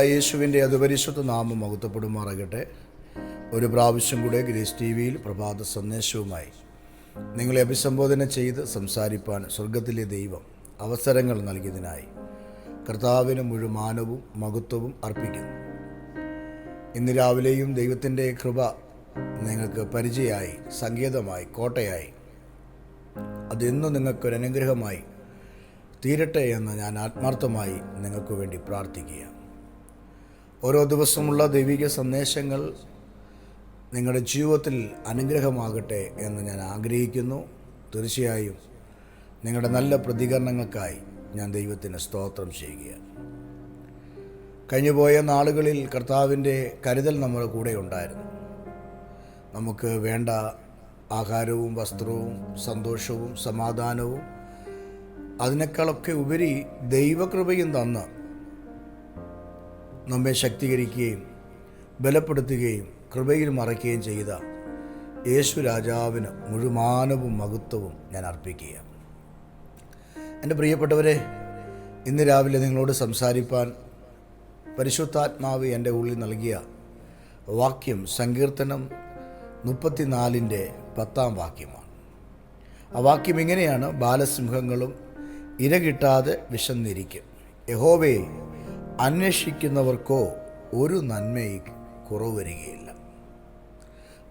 കർത്താവായ യേശുവിന്റെ അതുപരിശുദ്ധ നാമം മഹത്വപ്പെടുമാറാകട്ടെ. ഒരു പ്രാവശ്യം കൂടെ ഗ്രേസ് ടി വിയിൽ പ്രഭാത സന്ദേശവുമായി നിങ്ങളെ അഭിസംബോധന ചെയ്ത് സംസാരിപ്പാൻ സ്വർഗത്തിലെ ദൈവം അവസരങ്ങൾ നൽകിയതിനായി കർത്താവിന് മുഴുമാനവും മഹത്വവും അർപ്പിക്കുന്നു. ഇന്ന് രാവിലെയും ദൈവത്തിന്റെ കൃപ നിങ്ങൾക്ക് പരിചയമായി സങ്കേതമായി കോട്ടയായി. അതെന്നും നിങ്ങൾക്കൊരനുഗ്രഹമായി തീരട്ടെ എന്ന് ഞാൻ ആത്മാർത്ഥമായി നിങ്ങൾക്ക് വേണ്ടി പ്രാർത്ഥിക്കുക ഓരോ ദിവസമുള്ള ദൈവിക സന്ദേശങ്ങൾ നിങ്ങളുടെ ജീവിതത്തിൽ അനുഗ്രഹമാകട്ടെ എന്ന് ഞാൻ ആഗ്രഹിക്കുന്നു. തീർച്ചയായും നിങ്ങളുടെ നല്ല പ്രതികരണങ്ങൾക്കായി ഞാൻ ദൈവത്തിന് സ്തോത്രം ചെയ്യുകയാണ്. കഴിഞ്ഞുപോയ നാളുകളിൽ കർത്താവിന്റെ കരുതൽ നമ്മുടെ കൂടെ ഉണ്ടായിരുന്നു. നമുക്ക് വേണ്ട ആഹാരവും വസ്ത്രവും സന്തോഷവും സമാധാനവും അതിനേക്കാളൊക്കെ ഉപരി ദൈവകൃപയും തന്ന് നമ്മെ ശക്തീകരിക്കുകയും ബലപ്പെടുത്തുകയും കൃപയിൽ മറയ്ക്കുകയും ചെയ്ത യേശു രാജാവിന് മുഴുമാനവും മഹത്വവും ഞാൻ അർപ്പിക്കുക എന്റെ പ്രിയപ്പെട്ടവരെ ഇന്ന് രാവിലെ നിങ്ങളോട് സംസാരിപ്പാൻ പരിശുദ്ധാത്മാവ് എന്റെ ഉള്ളിൽ നൽകിയ വാക്യം സങ്കീർത്തനം മുപ്പത്തിനാലിന്റെ പത്താം വാക്യമാണ്. ആ വാക്യം ഇങ്ങനെയാണ് ബാലസിംഹങ്ങളും ഇര കിട്ടാതെ വിശന്നിരിക്കും. യഹോവയെ അന്വേഷിക്കുന്നവർക്കോ ഒരു നന്മയും കുറവ് വരികയില്ല.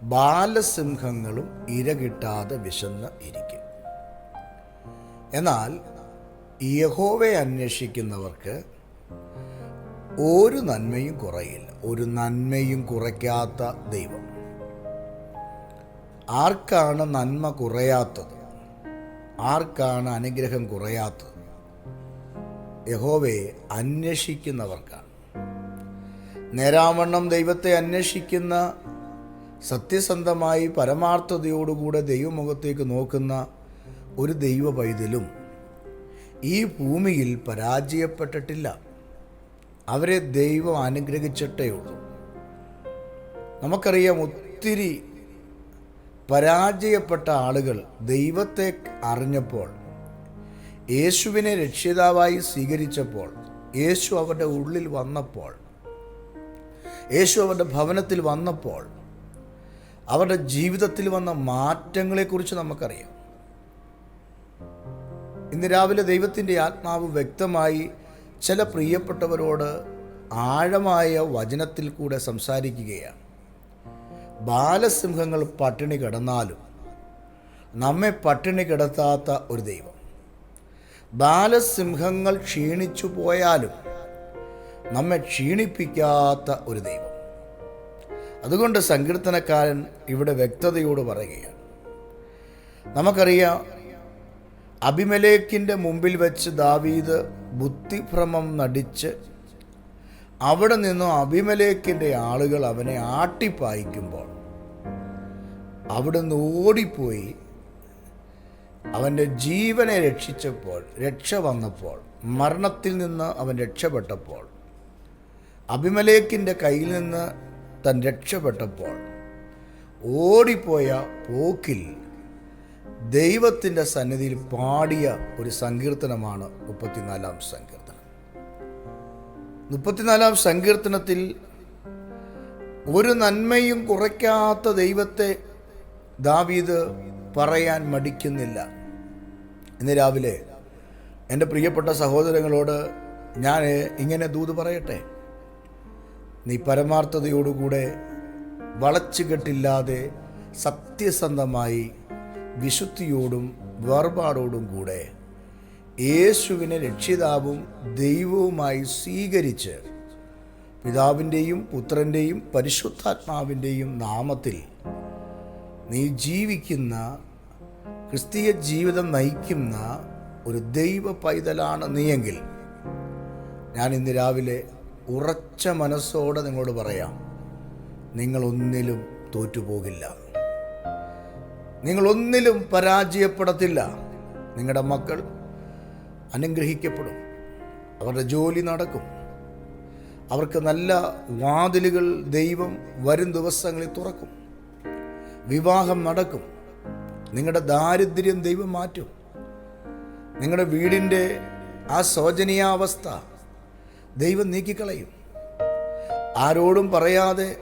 ബാലസിംഹങ്ങളും ഇര കിട്ടാതെ വിശന്ന് ഇരിക്കും. എന്നാൽ യഹോവയെ അന്വേഷിക്കുന്നവർക്ക് ഒരു നന്മയും കുറയില്ല. ഒരു നന്മയും കുറയ്ക്കാത്ത ദൈവം. ആർക്കാണ് നന്മ കുറയാത്തത്? ആർക്കാണ് അനുഗ്രഹം കുറയാത്തത്? യഹോവയെ അന്വേഷിക്കുന്നവർക്കാണ്. നേരാവണ്ണം ദൈവത്തെ അന്വേഷിക്കുന്ന സത്യസന്ധമായി പരമാർത്ഥതയോടുകൂടെ ദൈവമുഖത്തേക്ക് നോക്കുന്ന ഒരു ദൈവ പൈതലും ഈ ഭൂമിയിൽ പരാജയപ്പെട്ടിട്ടില്ല. അവരെ ദൈവം അനുഗ്രഹിച്ചിട്ടേ ഉള്ളൂ. നമുക്കറിയാം ഒത്തിരി പരാജയപ്പെട്ട ആളുകൾ ദൈവത്തെ അറിഞ്ഞപ്പോൾ യേശുവിനെ രക്ഷിതാവായി സ്വീകരിച്ചപ്പോൾ യേശു അവരുടെ ഉള്ളിൽ വന്നപ്പോൾ യേശു അവരുടെ ഭവനത്തിൽ വന്നപ്പോൾ അവരുടെ ജീവിതത്തിൽ വന്ന മാറ്റങ്ങളെക്കുറിച്ച് നമുക്കറിയാം. ഇന്ന് രാവിലെ ദൈവത്തിന്റെ ആത്മാവ് വ്യക്തമായി ചില പ്രിയപ്പെട്ടവരോട് ആഴമായ വചനത്തിൽ കൂടെ സംസാരിക്കുകയാണ്. ബാലസിംഹങ്ങൾ പട്ടിണി കിടന്നാലും നമ്മെ പട്ടിണി കിടത്താത്ത ഒരു ദൈവം. ബാലസിംഹങ്ങൾ ക്ഷീണിച്ചു പോയാലും നമ്മെ ക്ഷീണിപ്പിക്കാത്ത ഒരു ദൈവം. അതുകൊണ്ട് സങ്കീർത്തനക്കാരൻ ഇവിടെ വ്യക്തതയോട് പറയുകയാണ്. നമുക്കറിയാം അഭിമലേക്കിന്റെ മുമ്പിൽ വെച്ച് ദാവീദ് ബുദ്ധിഭ്രമം നടിച്ച് അവിടെ നിന്നും അഭിമലേക്കിന്റെ ആളുകൾ അവനെ ആട്ടിപ്പായിക്കുമ്പോൾ അവിടുന്ന് ഓടിപ്പോയി അവന്റെ ജീവനെ രക്ഷിച്ചപ്പോൾ രക്ഷ വന്നപ്പോൾ മരണത്തിൽ നിന്ന് അവൻ രക്ഷപ്പെട്ടപ്പോൾ അഭിമലേക്കിന്റെ കയ്യിൽ നിന്ന് താൻ രക്ഷപ്പെട്ടപ്പോൾ ഓടിപ്പോയ പോക്കിൽ ദൈവത്തിന്റെ സന്നിധിയിൽ പാടിയ ഒരു സങ്കീർത്തനമാണ് മുപ്പത്തിനാലാം സങ്കീർത്തനം. മുപ്പത്തിനാലാം സങ്കീർത്തനത്തിൽ ഒരു നന്മയും കുറയ്ക്കാത്ത ദൈവത്തെ ദാവീദ് പറയാൻ മടിക്കുന്നില്ല. ഇന്ന് രാവിലെ എന്റെ പ്രിയപ്പെട്ട സഹോദരങ്ങളോട് ഞാൻ ഇങ്ങനെ ദൂത് പറയട്ടെ? നീ പരമാർത്ഥതയോടുകൂടെ വളച്ചുകെട്ടില്ലാതെ സത്യസന്ധമായി വിശുദ്ധിയോടും വേർപാടോടും കൂടെ യേശുവിനെ രക്ഷിതാവും ദൈവവുമായി സ്വീകരിച്ച് പിതാവിന്റെയും പുത്രന്റെയും പരിശുദ്ധാത്മാവിന്റെയും നാമത്തിൽ നീ ജീവിക്കുന്ന ക്രിസ്തീയ ജീവിതം നയിക്കുന്ന ഒരു ദൈവ പൈതലാണ് നീയെങ്കിൽ ഞാൻ ഇന്ന് രാവിലെ ഉറച്ച മനസ്സോടെ നിങ്ങളോട് പറയാം നിങ്ങളൊന്നിലും തോറ്റുപോകില്ല. നിങ്ങളൊന്നിലും പരാജയപ്പെടത്തില്ല. നിങ്ങളുടെ മക്കൾ അനുഗ്രഹിക്കപ്പെടും. അവരുടെ ജോലി നടക്കും. അവർക്ക് നല്ല വാതിലുകൾ ദൈവം വരും ദിവസങ്ങളിൽ തുറക്കും. വിവാഹം നടക്കും. നിങ്ങളുടെ ദാരിദ്ര്യം ദൈവം മാറ്റും. നിങ്ങളുടെ വീടിന്റെ ആ ശോചനീയാവസ്ഥ ദൈവം നീക്കിക്കളയും. ആരോടും പറയാതെ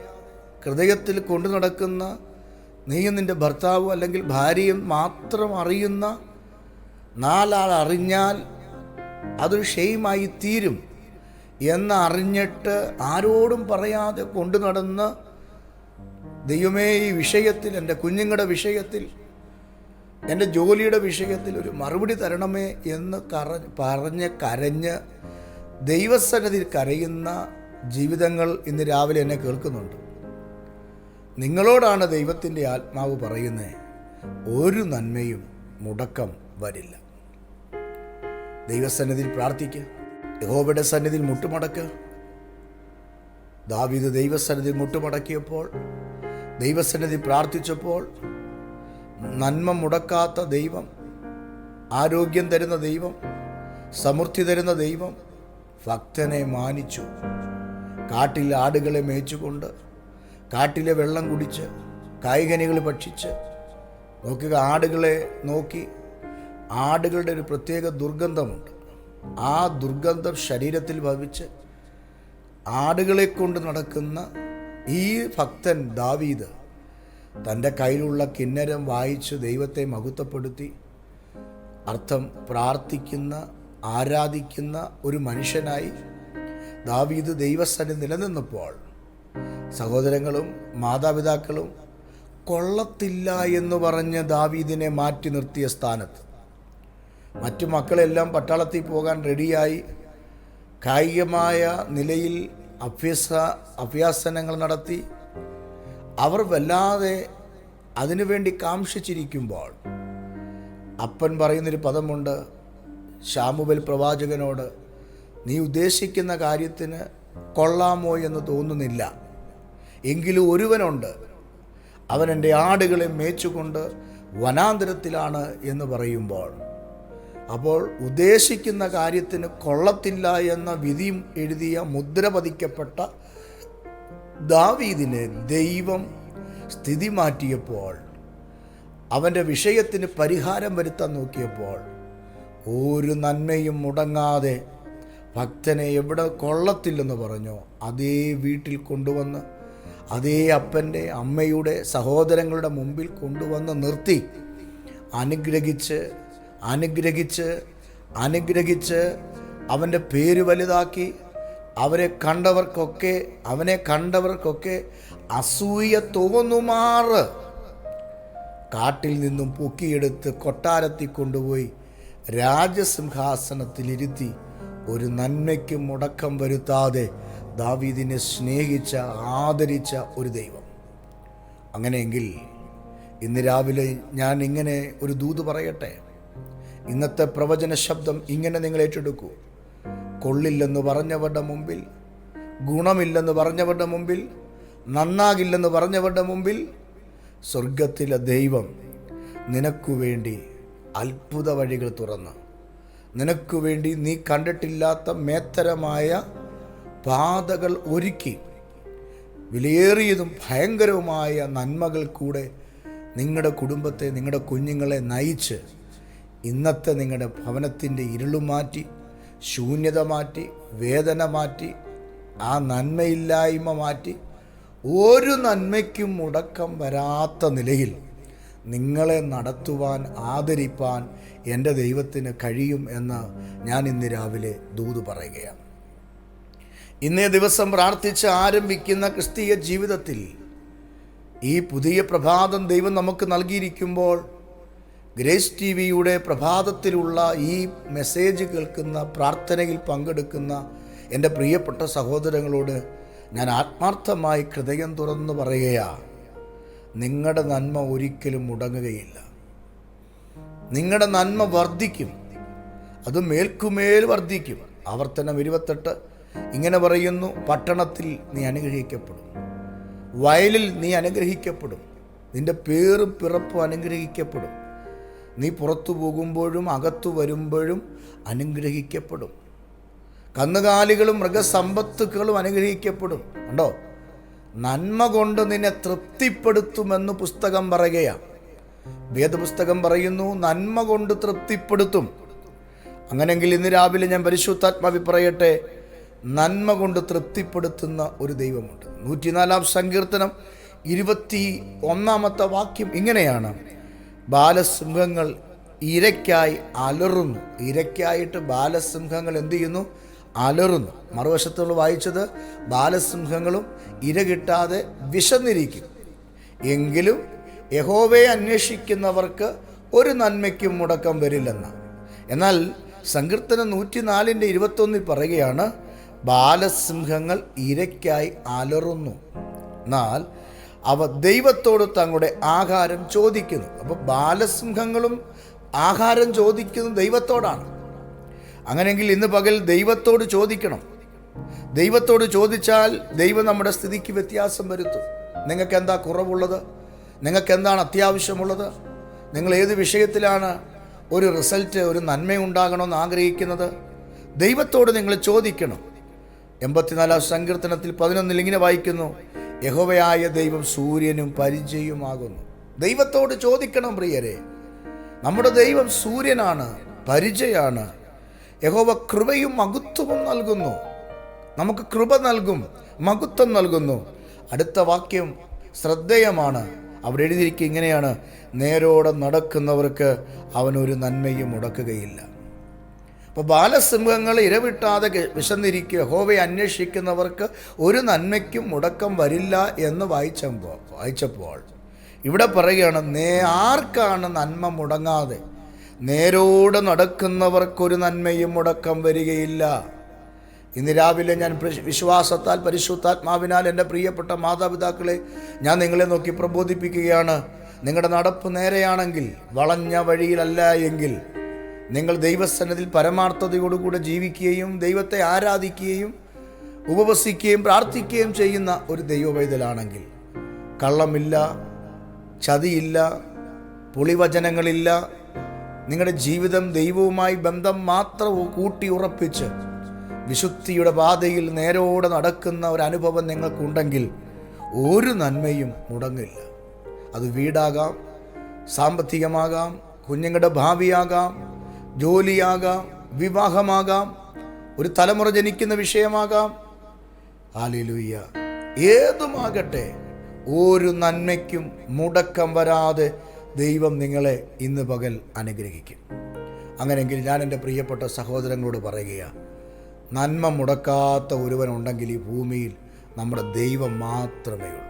ഹൃദയത്തിൽ കൊണ്ടു നടക്കുന്ന നീയും നിന്റെ ഭർത്താവും അല്ലെങ്കിൽ ഭാര്യയും മാത്രം അറിയുന്ന നാലാൾ അറിഞ്ഞാൽ അതൊരു ഷെയിമായി തീരും എന്നറിഞ്ഞിട്ട് ആരോടും പറയാതെ കൊണ്ടു നടന്ന് ദൈവമേ ഈ വിഷയത്തിൽ എന്റെ കുഞ്ഞുങ്ങളുടെ വിഷയത്തിൽ എന്റെ ജോലിയുടെ വിഷയത്തിൽ ഒരു മറുപടി തരണമേ എന്ന് കറ പറഞ്ഞ് കരഞ്ഞ് ദൈവസന്നിധിയിൽ കരയുന്ന ജീവിതങ്ങൾ ഇന്ന് രാവിലെ എന്നെ കേൾക്കുന്നുണ്ട്. നിങ്ങളോടാണ് ദൈവത്തിന്റെ ആത്മാവ് പറയുന്നത് ഒരു നന്മയും മുടക്കം വരില്ല. ദൈവസന്നിധിയിൽ പ്രാർത്ഥിക്കുക യഹോബയുടെ സന്നിധിയിൽ മുട്ടുമടക്കുക ദാവീദ് ദൈവസന്നിധി മുട്ടുമടക്കിയപ്പോൾ ദൈവസന്നിധി പ്രാർത്ഥിച്ചപ്പോൾ നന്മ മുടക്കാത്ത ദൈവം ആരോഗ്യം തരുന്ന ദൈവം സമൃദ്ധി തരുന്ന ദൈവം ഭക്തനെ മാനിച്ചു. കാട്ടിൽ ആടുകളെ മേച്ചുകൊണ്ട് കാട്ടിലെ വെള്ളം കുടിച്ച് കായികനികൾ ഭക്ഷിച്ച്. നോക്കുക ആടുകളെ നോക്കി ആടുകളുടെ ഒരു പ്രത്യേക ദുർഗന്ധമുണ്ട്. ആ ദുർഗന്ധം ശരീരത്തിൽ ഭവിച്ച് ആടുകളെ കൊണ്ട് നടക്കുന്ന ഈ ഭക്തൻ ദാവീദ് തന്റെ കയ്യിലുള്ള കിന്നരം വായിച്ച് ദൈവത്തെ മഹത്വപ്പെടുത്തി. അർത്ഥം പ്രാർത്ഥിക്കുന്ന ആരാധിക്കുന്ന ഒരു മനുഷ്യനായി ദാവീദ് ദൈവസ്ഥന് നിലനിന്നപ്പോൾ സഹോദരങ്ങളും മാതാപിതാക്കളും കൊള്ളത്തില്ല എന്ന് പറഞ്ഞ് ദാവീദിനെ മാറ്റി നിർത്തിയ സ്ഥാനത്ത്. മറ്റു മക്കളെല്ലാം പട്ടാളത്തിൽ പോകാൻ റെഡിയായി. കായികമായ നിലയിൽ അഭ്യസ അഭ്യാസനങ്ങൾ നടത്തി. അവർ വല്ലാതെ അതിനുവേണ്ടി കാംക്ഷിച്ചിരിക്കുമ്പോൾ അപ്പൻ പറയുന്നൊരു പദമുണ്ട് ശാമുബൽ പ്രവാചകനോട് നീ ഉദ്ദേശിക്കുന്ന കാര്യത്തിന് കൊള്ളാമോ എന്ന് തോന്നുന്നില്ല. എങ്കിലും ഒരുവനുണ്ട് അവൻ എന്റെ ആടുകളെ മേച്ചുകൊണ്ട് വനാന്തരത്തിലാണ് എന്ന് പറയുമ്പോൾ അപ്പോൾ ഉദ്ദേശിക്കുന്ന കാര്യത്തിന് കൊള്ളത്തില്ല എന്ന വിധിയും എഴുതിയ മുദ്ര പതിക്കപ്പെട്ട ദാവീദിനെ ദൈവം സ്ഥിതി മാറ്റിയപ്പോൾ അവന്റെ വിഷയത്തിന് പരിഹാരം വരുത്താൻ നോക്കിയപ്പോൾ ഒരു നന്മയും മുടങ്ങാതെ ഭക്തനെ എവിടെ കൊള്ളത്തില്ലെന്ന് പറഞ്ഞു. അതേ വീട്ടിൽ കൊണ്ടുവന്ന് അതേ അപ്പന്റെ അമ്മയുടെ സഹോദരങ്ങളുടെ മുമ്പിൽ കൊണ്ടുവന്ന് നിർത്തി. അനുഗ്രഹിച്ച് അനുഗ്രഹിച്ച് അനുഗ്രഹിച്ച് അവന്റെ പേര് വലുതാക്കി. അവരെ കണ്ടവർക്കൊക്കെ അവനെ കണ്ടവർക്കൊക്കെ അസൂയ തോന്നുമാറ് കാട്ടിൽ നിന്നും പൊക്കിയെടുത്ത് കൊട്ടാരത്തിൽ കൊണ്ടുപോയി രാജസിംഹാസനത്തിലിരുത്തി ഒരു നന്മയ്ക്ക് മുടക്കം വരുത്താതെ ദാവീദിനെ സ്നേഹിച്ച ആദരിച്ച ഒരു ദൈവം. അങ്ങനെയെങ്കിൽ ഇന്ന് രാവിലെ ഞാൻ ഇങ്ങനെ ഒരു ദൂത് പറയട്ടെ? ഇന്നത്തെ പ്രവചന ശബ്ദം ഇങ്ങനെ നിങ്ങൾ ഏറ്റെടുക്കൂ. കൊള്ളില്ലെന്ന് പറഞ്ഞവരുടെ മുമ്പിൽ ഗുണമില്ലെന്ന് പറഞ്ഞവരുടെ മുമ്പിൽ നന്നാകില്ലെന്ന് പറഞ്ഞവരുടെ മുമ്പിൽ സ്വർഗത്തിലെ ദൈവം നിനക്കു വേണ്ടി അത്ഭുത വഴികൾ തുറന്ന് നിനക്കു വേണ്ടി നീ കണ്ടിട്ടില്ലാത്ത മേത്തരമായ പാതകൾ ഒരുക്കി വിലയേറിയതും ഭയങ്കരവുമായ നന്മകൾ കൂടെ നിങ്ങളുടെ കുടുംബത്തെ നിങ്ങളുടെ കുഞ്ഞുങ്ങളെ നയിച്ച് ഇന്നത്തെ നിങ്ങളുടെ ഭവനത്തിന്റെ ഇരുളു മാറ്റി ശൂന്യത മാറ്റി വേദന മാറ്റി ആ നന്മയില്ലായ്മ മാറ്റി ഒരു നന്മയ്ക്കും മുടക്കം വരാത്ത നിലയിൽ നിങ്ങളെ നടത്തുവാൻ ആദരിപ്പാൻ എന്റെ ദൈവത്തിന് കഴിയും എന്ന് ഞാൻ ഇന്ന് രാവിലെ ദൂത് പറയുകയാണ്. ഇന്നേ ദിവസം പ്രാർത്ഥിച്ച് ആരംഭിക്കുന്ന ക്രിസ്തീയ ജീവിതത്തിൽ ഈ പുതിയ പ്രഭാതം ദൈവം നമുക്ക് നൽകിയിരിക്കുമ്പോൾ ഗ്രേസ് ടി വിയുടെ പ്രഭാതത്തിലുള്ള ഈ മെസ്സേജ് കേൾക്കുന്ന പ്രാർത്ഥനയിൽ പങ്കെടുക്കുന്ന എന്റെ പ്രിയപ്പെട്ട സഹോദരങ്ങളോട് ഞാൻ ആത്മാർത്ഥമായി ഹൃദയം തുറന്നു പറയുകയാ നിങ്ങളുടെ നന്മ ഒരിക്കലും മുടങ്ങുകയില്ല. നിങ്ങളുടെ നന്മ വർദ്ധിക്കും. അത് മേൽക്കുമേൽ വർദ്ധിക്കും. ആവർത്തനം ഇരുപത്തെട്ട്. ഇങ്ങനെ പറയുന്നു പട്ടണത്തിൽ നീ അനുഗ്രഹിക്കപ്പെടും. വയലിൽ നീ അനുഗ്രഹിക്കപ്പെടും. നിന്റെ പേറും പിറപ്പും അനുഗ്രഹിക്കപ്പെടും. നീ പുറത്തു പോകുമ്പോഴും അകത്തു വരുമ്പോഴും അനുഗ്രഹിക്കപ്പെടും. കന്നുകാലികളും മൃഗസമ്പത്തുക്കളും അനുഗ്രഹിക്കപ്പെടും. കണ്ടോ? നന്മ കൊണ്ട് നിന്നെ തൃപ്തിപ്പെടുത്തുമെന്ന് പുസ്തകം പറയുകയാണ്. വേദപുസ്തകം പറയുന്നു നന്മ കൊണ്ട് തൃപ്തിപ്പെടുത്തും. അങ്ങനെങ്കിൽ ഇന്ന് രാവിലെ ഞാൻ പരിശുദ്ധാത്മാവി പറയട്ടെ നന്മ കൊണ്ട് തൃപ്തിപ്പെടുത്തുന്ന ഒരു ദൈവമുണ്ട്. നൂറ്റിനാലാം സങ്കീർത്തനം ഇരുപത്തി ഒന്നാമത്തെ വാക്യം ഇങ്ങനെയാണ്. ബാലസിംഹങ്ങൾ ഇരയ്ക്കായി അലറുന്നു. ഇരയ്ക്കായിട്ട് ബാലസിംഹങ്ങൾ എന്തു ചെയ്യുന്നു? അലറുന്നു. മറുവശത്തുള്ള വായിച്ചത് ബാലസിംഹങ്ങളും ഇര കിട്ടാതെ വിശന്നിരിക്കും എങ്കിലും യഹോവയെ അന്വേഷിക്കുന്നവർക്ക് ഒരു നന്മയ്ക്കും മുടക്കം വരില്ലെന്ന്. എന്നാൽ സങ്കീർത്തനം നൂറ്റിനാലിന്റെ ഇരുപത്തൊന്നിൽ പറയുകയാണ് ബാലസിംഹങ്ങൾ ഇരയ്ക്കായി അലറുന്നു. എന്നാൽ അവ ദൈവത്തോട് തങ്ങളുടെ ആഹാരം ചോദിക്കുന്നു. അപ്പോൾ ബാലസിംഹങ്ങളും ആഹാരം ചോദിക്കുന്നത് ദൈവത്തോടാണ്. അങ്ങനെയെങ്കിൽ ഇന്ന് പകൽ ദൈവത്തോട് ചോദിക്കണം. ദൈവത്തോട് ചോദിച്ചാൽ ദൈവം നമ്മുടെ സ്ഥിതിക്ക് വ്യത്യാസം വരുത്തും. നിങ്ങൾക്ക് എന്താ കുറവുള്ളത്? നിങ്ങൾക്ക് എന്താണ് അത്യാവശ്യമുള്ളത്? നിങ്ങൾ ഏത് വിഷയത്തിലാണ് ഒരു റിസൾട്ട് ഒരു നന്മ ഉണ്ടാകണമെന്ന് ആഗ്രഹിക്കുന്നത്? ദൈവത്തോട് നിങ്ങൾ ചോദിക്കണം. എൺപത്തിനാലാം സങ്കീർത്തനത്തിൽ പതിനൊന്നിൽ ഇങ്ങനെ വായിക്കുന്നു. യഹോവയായ ദൈവം സൂര്യനും പരിചയമാകുന്നു. ദൈവത്തോട് ചോദിക്കണം പ്രിയരെ നമ്മുടെ ദൈവം സൂര്യനാണ് പരിചയമാണ് യഹോവ കൃപയും മഹത്വവും നൽകുന്നു. നമുക്ക് കൃപ നൽകും മഹത്വം നൽകുന്നു. അടുത്ത വാക്യം ശ്രദ്ധേയമാണ്. അവിടെ എഴുതിയിരിക്കുക ഇങ്ങനെയാണ് നേരോടെ നടക്കുന്നവർക്ക് അവനൊരു നന്മയും മുടക്കുകയില്ല. അപ്പോൾ ബാലസിംഹങ്ങൾ ഇരവിട്ടാതെ വിശന്നിരിക്കുക ഹോവയെ അന്വേഷിക്കുന്നവർക്ക് ഒരു നന്മയ്ക്കും മുടക്കം വരില്ല എന്ന് വായിച്ചപ്പോൾ വായിച്ചപ്പോൾ ഇവിടെ പറയുകയാണ് നേ ആർക്കാണ് നന്മ മുടങ്ങാതെ? നേരോട് നടക്കുന്നവർക്കൊരു നന്മയും മുടക്കം വരികയില്ല. ഇന്ന് രാവിലെ ഞാൻ വിശ്വാസത്താൽ പരിശുദ്ധാത്മാവിനാൽ എന്റെ പ്രിയപ്പെട്ട മാതാപിതാക്കളെ ഞാൻ നിങ്ങളെ നോക്കി പ്രബോധിപ്പിക്കുകയാണ്. നിങ്ങളുടെ നടപ്പ് നേരെയാണെങ്കിൽ വളഞ്ഞ വഴിയിലല്ല എങ്കിൽ നിങ്ങൾ ദൈവസന്നതിൽ പരമാർത്ഥതയോടുകൂടെ ജീവിക്കുകയും ദൈവത്തെ ആരാധിക്കുകയും ഉപവസിക്കുകയും പ്രാർത്ഥിക്കുകയും ചെയ്യുന്ന ഒരു ദൈവവൈതലാണെങ്കിൽ കള്ളമില്ല ചതിയില്ല പുളിവചനങ്ങളില്ല നിങ്ങളുടെ ജീവിതം ദൈവവുമായി ബന്ധം മാത്രം കൂട്ടി ഉറപ്പിച്ച് വിശുദ്ധിയുടെ പാതയിൽ നേരോടെ നടക്കുന്ന ഒരു അനുഭവം നിങ്ങൾക്കുണ്ടെങ്കിൽ ഒരു നന്മയും മുടങ്ങില്ല. അത് വീടാകാം സാമ്പത്തികമാകാം കുഞ്ഞുങ്ങളുടെ ഭാവിയാകാം ജോലിയാകാം വിവാഹമാകാം ഒരു തലമുറ ജനിക്കുന്ന വിഷയമാകാം. ആലിലൂയ്യ ഏതുമാകട്ടെ ഒരു നന്മയ്ക്കും മുടക്കം വരാതെ ദൈവം നിങ്ങളെ ഇന്ന് പകൽ അനുഗ്രഹിക്കും. അങ്ങനെയെങ്കിൽ ഞാൻ എന്റെ പ്രിയപ്പെട്ട സഹോദരങ്ങളോട് പറയുകയാണ് നന്മ മുടക്കാത്ത ഒരുവൻ ഉണ്ടെങ്കിൽ ഈ ഭൂമിയിൽ നമ്മുടെ ദൈവം മാത്രമേ ഉള്ളൂ.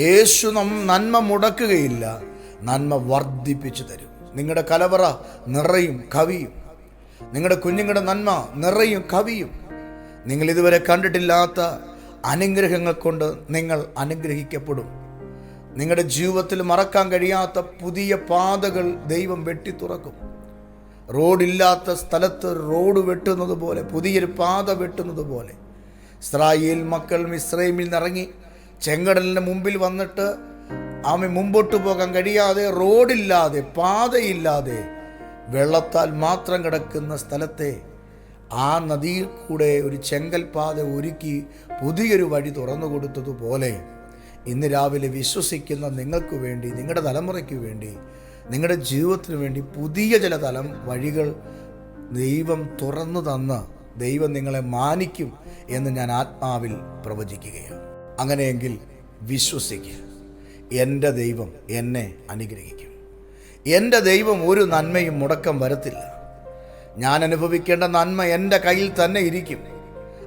യേശു നം നന്മ മുടക്കുകയില്ല നന്മ വർദ്ധിപ്പിച്ചു തരും. നിങ്ങളുടെ കലവറ നിറയും കവിയും. നിങ്ങളുടെ കുഞ്ഞുങ്ങളുടെ നന്മ നിറയും കവിയും. നിങ്ങൾ ഇതുവരെ കണ്ടിട്ടില്ലാത്ത അനുഗ്രഹങ്ങൾ കൊണ്ട് നിങ്ങൾ അനുഗ്രഹിക്കപ്പെടും. നിങ്ങളുടെ ജീവിതത്തിൽ മറക്കാൻ കഴിയാത്ത പുതിയ പാതകൾ ദൈവം വെട്ടി തുറക്കും റോഡില്ലാത്ത സ്ഥലത്ത് റോഡ് വെട്ടുന്നത് പോലെ പുതിയൊരു പാത വെട്ടുന്നത് പോലെ. ഇസ്രായേൽ മക്കൾ മിസ്രൈമിൽ നിന്നിറങ്ങി ചെങ്കടലിന് മുമ്പിൽ വന്നിട്ട് ആമ മുമ്പോട്ട് പോകാൻ കഴിയാതെ റോഡില്ലാതെ പാതയില്ലാതെ വെള്ളത്താൽ മാത്രം കിടക്കുന്ന സ്ഥലത്തെ ആ നദിയിൽ കൂടെ ഒരു ചെങ്കൽ പാത ഒരുക്കി പുതിയൊരു വഴി തുറന്നു കൊടുത്തതുപോലെ ഇന്ന് രാവിലെ വിശ്വസിക്കുന്ന നിങ്ങൾക്ക് വേണ്ടി നിങ്ങളുടെ തലമുറയ്ക്ക് വേണ്ടി നിങ്ങളുടെ ജീവിതത്തിന് വേണ്ടി പുതിയ ചില തലം വഴികൾ ദൈവം തുറന്നു തന്ന് ദൈവം നിങ്ങളെ മാനിക്കും എന്ന് ഞാൻ ആത്മാവിൽ പ്രവചിക്കുകയാണ്. അങ്ങനെയെങ്കിൽ വിശ്വസിക്കുക. എന്റെ ദൈവം എന്നെ അനുഗ്രഹിക്കും. എന്റെ ദൈവം ഒരു നന്മയും മുടക്കം വരത്തില്ല. ഞാൻ അനുഭവിക്കേണ്ട നന്മ എന്റെ കയ്യിൽ തന്നെ ഇരിക്കും.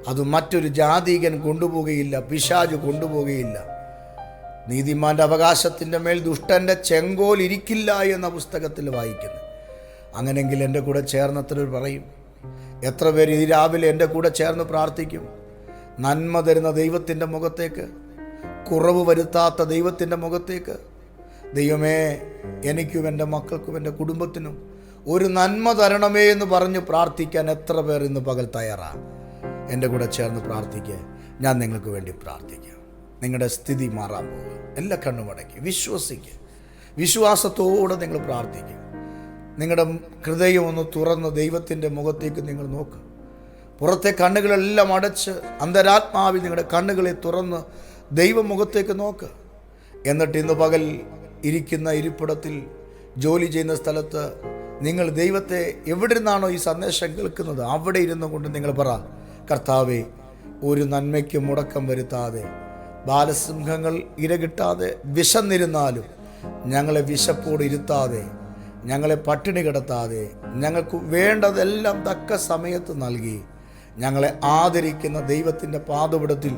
അത് മറ്റൊരു ജാതീകൻ കൊണ്ടുപോകുകയില്ല പിശാജ് കൊണ്ടുപോകുകയില്ല. നീതിമാന്റെ അവകാശത്തിന്റെ മേൽ ദുഷ്ടന്റെ ചെങ്കോൽ ഇരിക്കില്ല എന്ന പുസ്തകത്തിൽ വായിക്കുന്നു. അങ്ങനെങ്കിൽ എന്റെ കൂടെ ചേർന്നത്ര പറയും എത്ര പേര് ഈ രാവിലെ എന്റെ കൂടെ ചേർന്ന് പ്രാർത്ഥിക്കും? നന്മ തരുന്ന ദൈവത്തിന്റെ മുഖത്തേക്ക് കുറവ് വരുത്താത്ത ദൈവത്തിന്റെ മുഖത്തേക്ക്. ദൈവമേ എനിക്കും എന്റെ മക്കൾക്കും എന്റെ കുടുംബത്തിനും ഒരു നന്മ തരണമേ എന്ന് പറഞ്ഞ് പ്രാർത്ഥിക്കാൻ എത്ര പേർ ഇന്ന് പകൽ തയ്യാറാണ്? എന്റെ കൂടെ ചേർന്ന് പ്രാർത്ഥിക്കുക ഞാൻ നിങ്ങൾക്ക് വേണ്ടി പ്രാർത്ഥിക്കാം. നിങ്ങളുടെ സ്ഥിതി മാറാൻ പോകുക എല്ലാ കണ്ണുമടക്കി വിശ്വസിക്കുക വിശ്വാസത്തോടെ നിങ്ങൾ പ്രാർത്ഥിക്കുക നിങ്ങളുടെ ഹൃദയം ഒന്ന് തുറന്ന് ദൈവത്തിന്റെ മുഖത്തേക്ക് നിങ്ങൾ നോക്കുക പുറത്തെ കണ്ണുകളെല്ലാം അടച്ച് അന്തരാത്മാവിൽ നിങ്ങളുടെ കണ്ണുകളെ തുറന്ന് ദൈവമുഖത്തേക്ക് നോക്ക്. എന്നിട്ട് ഇന്ന് പകൽ ഇരിക്കുന്ന ഇരിപ്പിടത്തിൽ ജോലി ചെയ്യുന്ന സ്ഥലത്ത് നിങ്ങൾ ദൈവത്തെ എവിടെ നിന്നാണോ ഈ സന്ദേശം കേൾക്കുന്നത് അവിടെ ഇരുന്നു കൊണ്ട് നിങ്ങൾ പറ കർത്താവേ ഒരു നന്മയ്ക്ക് മുടക്കം വരുത്താതെ ബാലസിംഹങ്ങൾ ഇരകിട്ടാതെ വിശന്നിരുന്നാലും ഞങ്ങളെ വിശപ്പോട് ഇരുത്താതെ ഞങ്ങളെ പട്ടിണി കിടത്താതെ ഞങ്ങൾക്ക് വേണ്ടതെല്ലാം തക്ക സമയത്ത് നൽകി ഞങ്ങളെ ആദരിക്കുന്ന ദൈവത്തിന്റെ പാതപിടത്തിൽ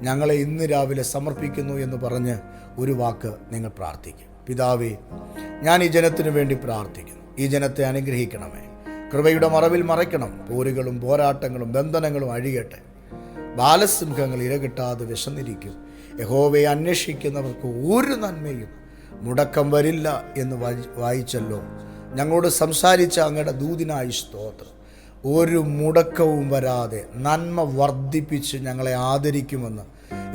ഞങ്ങളെ ഇന്ന് രാവിലെ സമർപ്പിക്കുന്നു എന്ന് പറഞ്ഞ് ഒരു വാക്ക് നിങ്ങൾ പ്രാർത്ഥിക്കും. പിതാവേ ഞാൻ ഈ ജനത്തിനു വേണ്ടി പ്രാർത്ഥിക്കുന്നു. ഈ ജനത്തെ അനുഗ്രഹിക്കണമേ. കൃപയുടെ മറവിൽ മറയ്ക്കണം. പോരുകളും പോരാട്ടങ്ങളും ബന്ധനങ്ങളും അഴിയട്ടെ. ബാലസിംഹങ്ങൾ ഇരകിട്ടാതെ വിശന്നിരിക്കും. യഹോവയെ അന്വേഷിക്കുന്നവർക്ക് ഒരു നന്മയും മുടക്കം വരില്ല എന്ന് വായിച്ചല്ലോ. ഞങ്ങളോട് സംസാരിച്ച അങ്ങയുടെ ദൂതിനായി സ്തോത്രം. ഒരു മുടക്കവും വരാതെ നന്മ വർദ്ധിപ്പിച്ച് ഞങ്ങളെ ആദരിക്കുമെന്ന്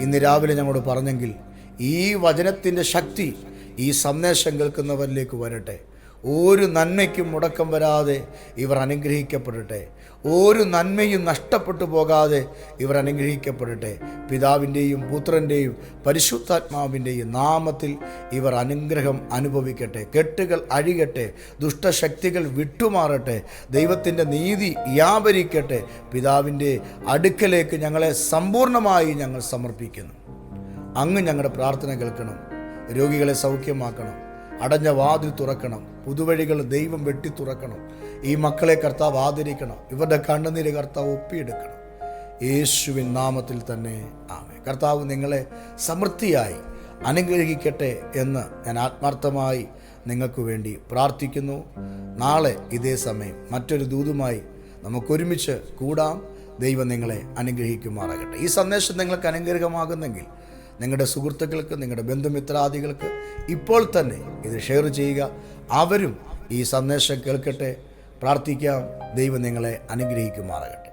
ഇന്ന് രാവിലെ ഞങ്ങളോട് പറഞ്ഞെങ്കിൽ ഈ വചനത്തിന്റെ ശക്തി ഈ സന്ദേശം കേൾക്കുന്നവരിലേക്ക് വരട്ടെ. ഒരു നന്മയ്ക്കും മുടക്കം വരാതെ ഇവർ അനുഗ്രഹിക്കപ്പെടട്ടെ. ഒരു നന്മയും നഷ്ടപ്പെട്ടു പോകാതെ ഇവർ അനുഗ്രഹിക്കപ്പെടട്ടെ. പിതാവിന്റെയും പുത്രന്റെയും പരിശുദ്ധാത്മാവിന്റെയും നാമത്തിൽ ഇവർ അനുഗ്രഹം അനുഭവിക്കട്ടെ. കെട്ടുകൾ അഴികട്ടെ ദുഷ്ടശക്തികൾ വിട്ടുമാറട്ടെ. ദൈവത്തിന്റെ നീതി വ്യാപരിക്കട്ടെ. പിതാവിന്റെ അടുക്കലേക്ക് ഞങ്ങളെ സമ്പൂർണമായി ഞങ്ങൾ സമർപ്പിക്കുന്നു. അങ്ങ് ഞങ്ങളുടെ പ്രാർത്ഥന കേൾക്കണം. രോഗികളെ സൗഖ്യമാക്കണം. അടഞ്ഞ വാതിൽ തുറക്കണം. പുതുവഴികൾ ദൈവം വെട്ടി തുറക്കണം. ഈ മക്കളെ കർത്താവ് ആദരിക്കണം. ഇവരുടെ കണ്ണുനീര് കർത്താവ് ഒപ്പിയെടുക്കണം. യേശുവിൻ നാമത്തിൽ തന്നെ ആമേ കർത്താവ് നിങ്ങളെ സമൃദ്ധിയായി അനുഗ്രഹിക്കട്ടെ എന്ന് ഞാൻ ആത്മാർത്ഥമായി നിങ്ങൾക്ക് വേണ്ടി പ്രാർത്ഥിക്കുന്നു. നാളെ ഇതേ സമയം മറ്റൊരു ദൂതുമായി നമുക്കൊരുമിച്ച് കൂടാം. ദൈവം നിങ്ങളെ അനുഗ്രഹിക്കുമാറാകട്ടെ. ഈ സന്ദേശം നിങ്ങൾക്ക് അനുഗ്രഹമാകുന്നെങ്കിൽ നിങ്ങളുടെ സുഹൃത്തുക്കൾക്ക് നിങ്ങളുടെ ബന്ധുമിത്രാദികൾക്ക് ഇപ്പോൾ തന്നെ ഇത് ഷെയർ ചെയ്യുക. അവരും ഈ സന്ദേശം കേൾക്കട്ടെ. പ്രാർത്ഥിക്കാം. ദൈവം നിങ്ങളെ അനുഗ്രഹിക്കുമാറാകട്ടെ.